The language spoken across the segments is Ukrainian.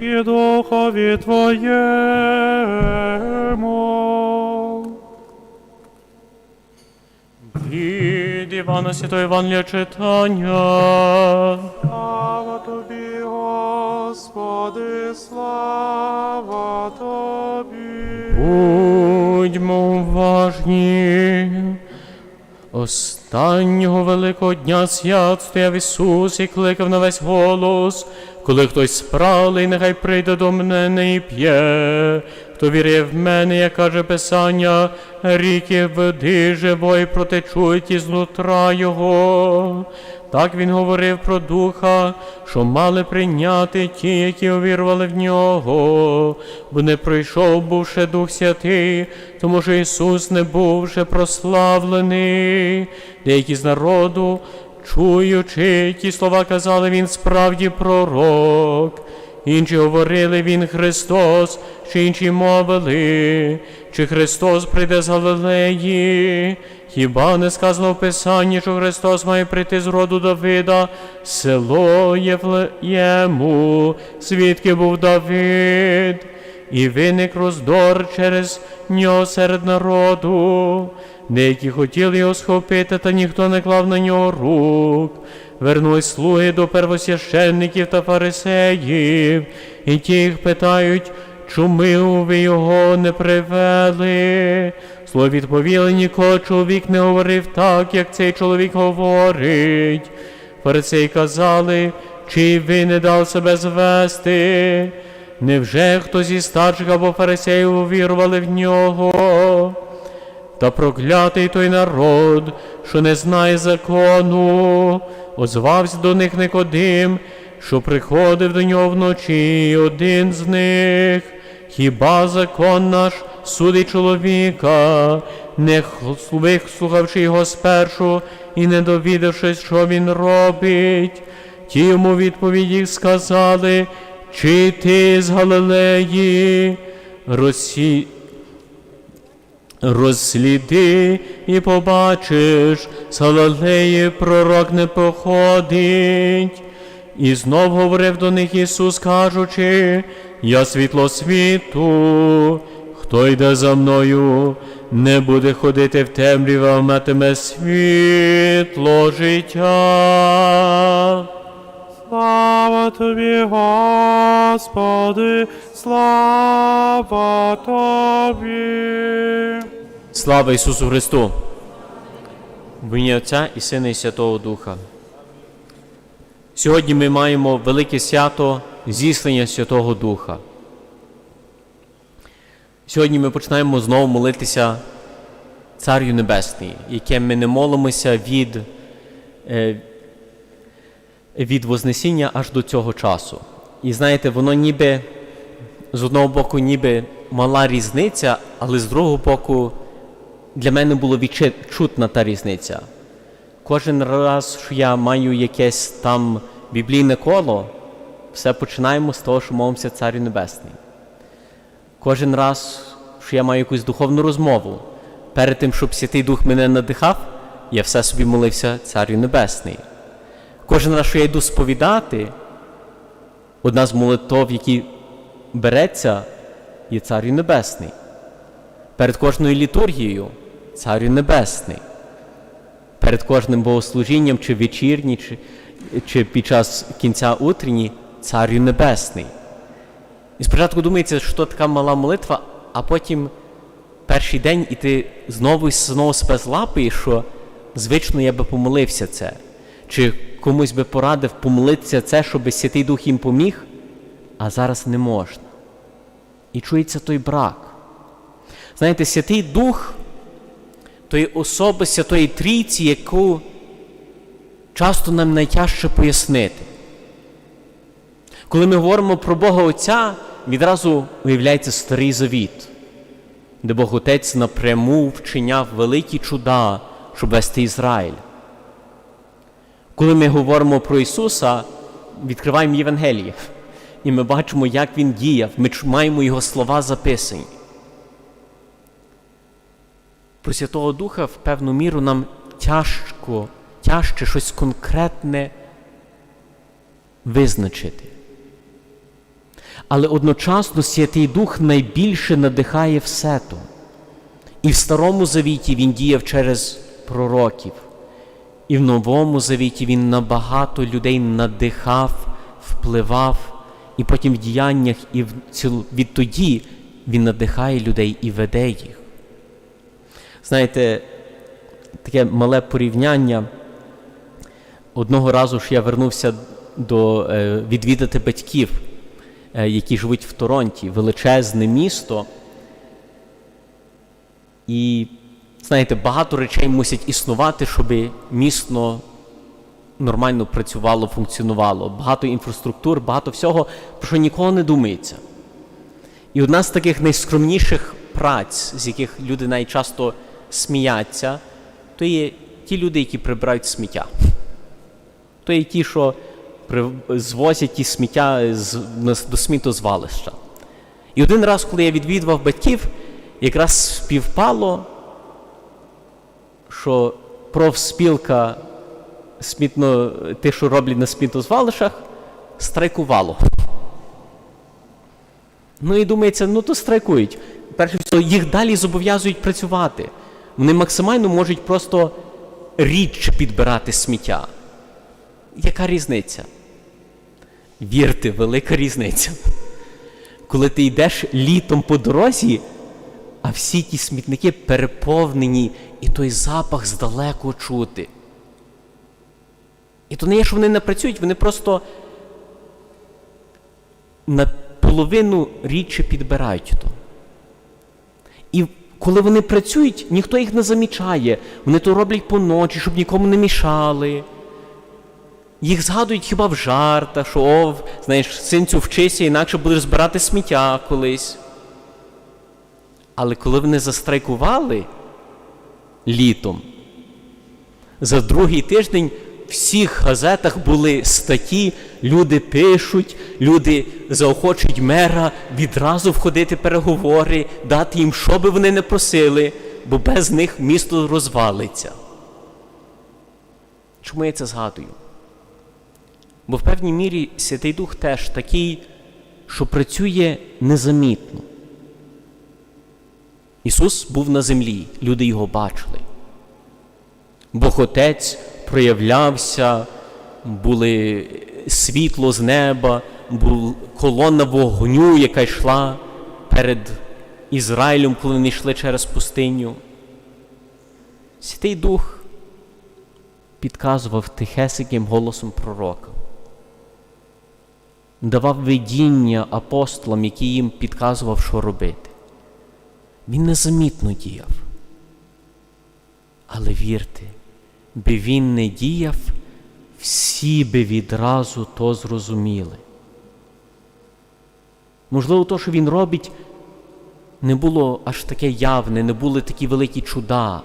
і духові Твоєму. Від Івана Святого Євангелія читання. Слава Тобі, Господи, слава Тобі. Будьмо уважні. Останнього великого дня свят стояв Ісус і кликав на весь голос, коли хтось спралий, нехай прийде до мене і п'є. Хто вірує в мене, як каже Писання, ріки води живої протечуть із нутра Його. Так він говорив про духа, що мали прийняти ті, які увірували в нього, бо не пройшов був ще Дух Святий, тому що Ісус не був ще прославлений. Деякі з народу, чуючи ті слова, казали, він справді пророк. Інші говорили він Христос, ще інші мовили, чи Христос прийде з Галилеї. Хіба не сказано в Писанні, що Христос має прийти з роду Давида, село Євлеєму, звідки був Давид, і виник роздор через нього серед народу. Деякі хотіли його схопити, та ніхто не клав на нього рук. Вернулись слуги до первосвященників та фарисеїв, і ті їх питають, чому ви його не привели? Слово відповіли, нікого чоловік не говорив так, як цей чоловік говорить. Фарисеї казали, чи ви не дав себе звести? Невже хто зі старших або фарисеїв увірували в нього? Та проклятий той народ, що не знає закону, озвався до них Никодим, що приходив до нього вночі, один з них. Хіба закон наш судить чоловіка, не вислухавши його спершу і не довідавшись, що він робить? Ті йому відповідь їх сказали, чи ти з Галилеї, Росі... Розсліди і побачиш, з Галилеї пророк не походить. І знов говорив до них Ісус, кажучи, я світло світу, хто йде за мною, не буде ходити в темряві, а матиме світло життя. Слава тобі, Господи, слава тобі. Слава Ісусу Христу! В ім'я Отця і Сина і Святого Духа. Сьогодні ми маємо велике свято зіслання Святого Духа. Сьогодні ми починаємо знову молитися Царю Небесний, яке ми не молимося від, е, від Вознесіння аж до цього часу. І знаєте, воно ніби з одного боку, ніби мала різниця, але з другого боку, для мене було відчутна та різниця. Кожен раз, що я маю якесь там біблійне коло, все починаємо з того, що молимося Царю Небесний. Кожен раз, що я маю якусь духовну розмову, перед тим, щоб Святий Дух мене надихав, я все собі молився Царю Небесний. Кожен раз, що я йду сповідати, одна з молитов, які береться, є Царю Небесний. Перед кожною літургією Царю Небесний. Перед кожним богослужінням, чи вечірні, чи, чи під час кінця утренні, Царю Небесний. І спочатку думається, що така мала молитва, а потім перший день і ти знову і знову себе злапаєш, що звично я би помолився це. Чи комусь би порадив помолитися це, щоб Святий Дух їм поміг, а зараз не можна. І чується той брак. Знаєте, Святий Дух тої особи Святої Трійці, яку часто нам найтяжче пояснити. Коли ми говоримо про Бога Отця, відразу виявляється старий завіт, де Бог Отець напряму вчиняв великі чуда, щоб вести Ізраїль. Коли ми говоримо про Ісуса, відкриваємо Євангеліє, і ми бачимо, як Він діяв, ми маємо Його слова записані. Про Святого Духа в певну міру нам тяжко, тяжче щось конкретне визначити. Але одночасно Святий Дух найбільше надихає все то. І в Старому Завіті Він діяв через пророків, і в Новому Завіті Він на багато людей надихав, впливав, і потім в діяннях, і в ціл... відтоді Він надихає людей і веде їх. Знаєте, таке мале порівняння. Одного разу ж я вернувся до е, відвідати батьків, е, які живуть в Торонті, величезне місто. І, знаєте, багато речей мусять існувати, щоб місто нормально працювало, функціонувало. Багато інфраструктур, багато всього, про що ніколи не думається. І одна з таких найскромніших праць, з яких люди найчасто сміються, то є ті люди, які прибирають сміття. То є ті, що звозять ті сміття до сміттєзвалища. І один раз, коли я відвідував батьків, якраз співпало, що профспілка смітно, те, що роблять на сміттєзвалищах, страйкувало. Ну і думається, ну то страйкують. Перше всього, їх далі зобов'язують працювати. Вони максимально можуть просто рідше підбирати сміття. Яка різниця? Вірте, велика різниця. Коли ти йдеш літом по дорозі, а всі ті смітники переповнені, і той запах здалеку чути. І то не є, що вони не працюють, вони просто наполовину рідше підбирають то. І коли вони працюють, ніхто їх не замічає. Вони то роблять поночі, щоб нікому не мішали. Їх згадують хіба в жартах, що о, знаєш, синцю вчися, інакше будеш збирати сміття колись. Але коли вони застрайкували літом, за другий тиждень в всіх газетах були статті, люди пишуть, люди заохочують мера відразу входити в переговори, дати їм, що би вони не просили, бо без них місто розвалиться. Чому я це згадую? Бо в певній мірі Святий Дух теж такий, що працює незамітно. Ісус був на землі, люди його бачили. Бог Отець проявлявся, були світло з неба, була колона вогню, яка йшла перед Ізраїлем, коли вони йшли через пустиню. Святий Дух підказував тихесиким голосом пророка, давав видіння апостолам, які їм підказував, що робити. Він незамітно діяв. Але вірте, би він не діяв, всі би відразу то зрозуміли. Можливо, то, що він робить, не було аж таке явне, не були такі великі чуда.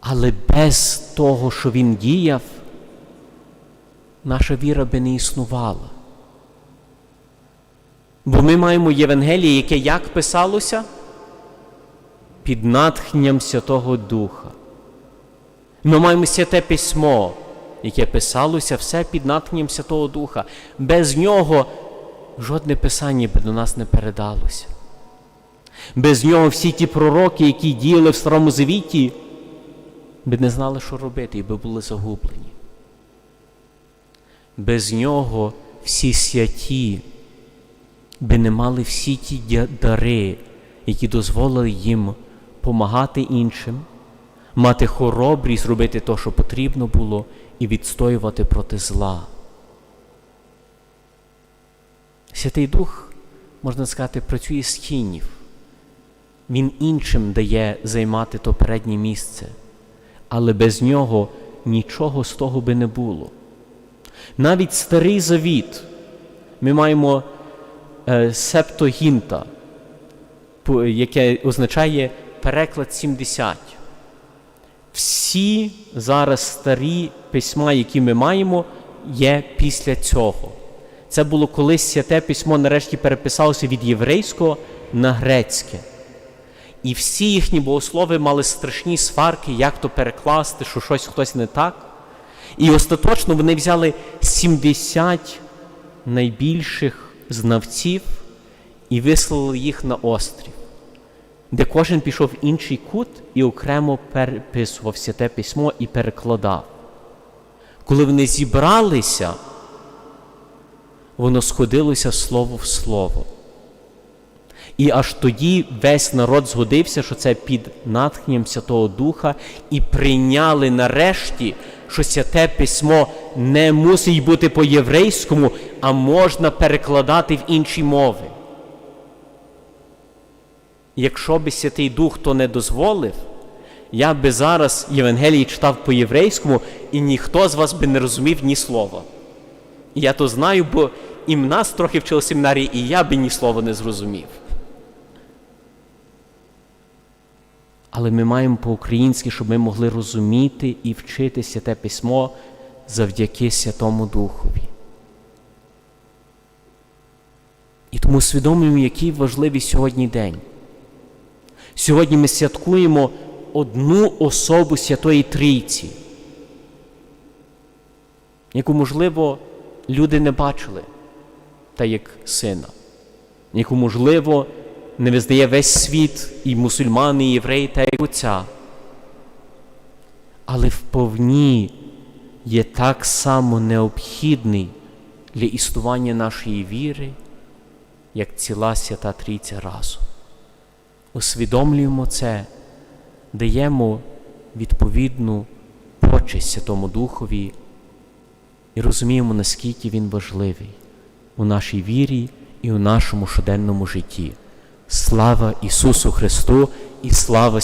Але без того, що він діяв, наша віра би не існувала. Бо ми маємо Євангеліє, яке як писалося? Під натхненням Святого Духа. Ми маємо святе письмо, яке писалося все під натхненням Святого Духа. Без нього жодне писання би до нас не передалося. Без нього всі ті пророки, які діяли в Старому Завіті, би не знали, що робити, і би були загублені. Без нього всі святі би не мали всі ті дари, які дозволили їм помагати іншим, мати хоробрість робити те, що потрібно було, і відстоювати проти зла. Святий Дух, можна сказати, працює з кінів. Він іншим дає займати то переднє місце, але без нього нічого з того би не було. Навіть старий завіт ми маємо е, септогінта, яке означає переклад 70. Всі зараз старі письма, які ми маємо, є після цього. Це було колись святе письмо нарешті переписалося від єврейського на грецьке. І всі їхні богослови мали страшні сварки, як то перекласти, що щось хтось не так. І остаточно вони взяли 70 найбільших знавців і вислали їх на острів, де кожен пішов в інший кут і окремо переписував святе письмо і перекладав. Коли вони зібралися, воно сходилося слово в слово. І аж тоді весь народ згодився, що це під натхненням Святого Духа, і прийняли нарешті, що святе письмо не мусить бути по-єврейському, а можна перекладати в інші мови. Якщо би Святий Дух то не дозволив, я би зараз Євангелії читав по-єврейському, і ніхто з вас би не розумів ні слова. Я то знаю, бо і в нас трохи вчили семінарії, і я би ні слова не зрозумів. Але ми маємо по-українськи, щоб ми могли розуміти і вчити святе письмо завдяки Святому Духові. І тому усвідомлюємо, який важливий сьогодні день. Сьогодні ми святкуємо одну особу Святої Трійці, яку, можливо, люди не бачили, та як сина, яку, можливо, не визнає весь світ, і мусульмани, і євреї, та як отця. Але вповні є так само необхідний для існування нашої віри, як ціла свята Трійця разом. Усвідомлюємо це, даємо відповідну почесть Святому Духові і розуміємо, наскільки він важливий у нашій вірі і у нашому щоденному житті. Слава Ісусу Христу і слава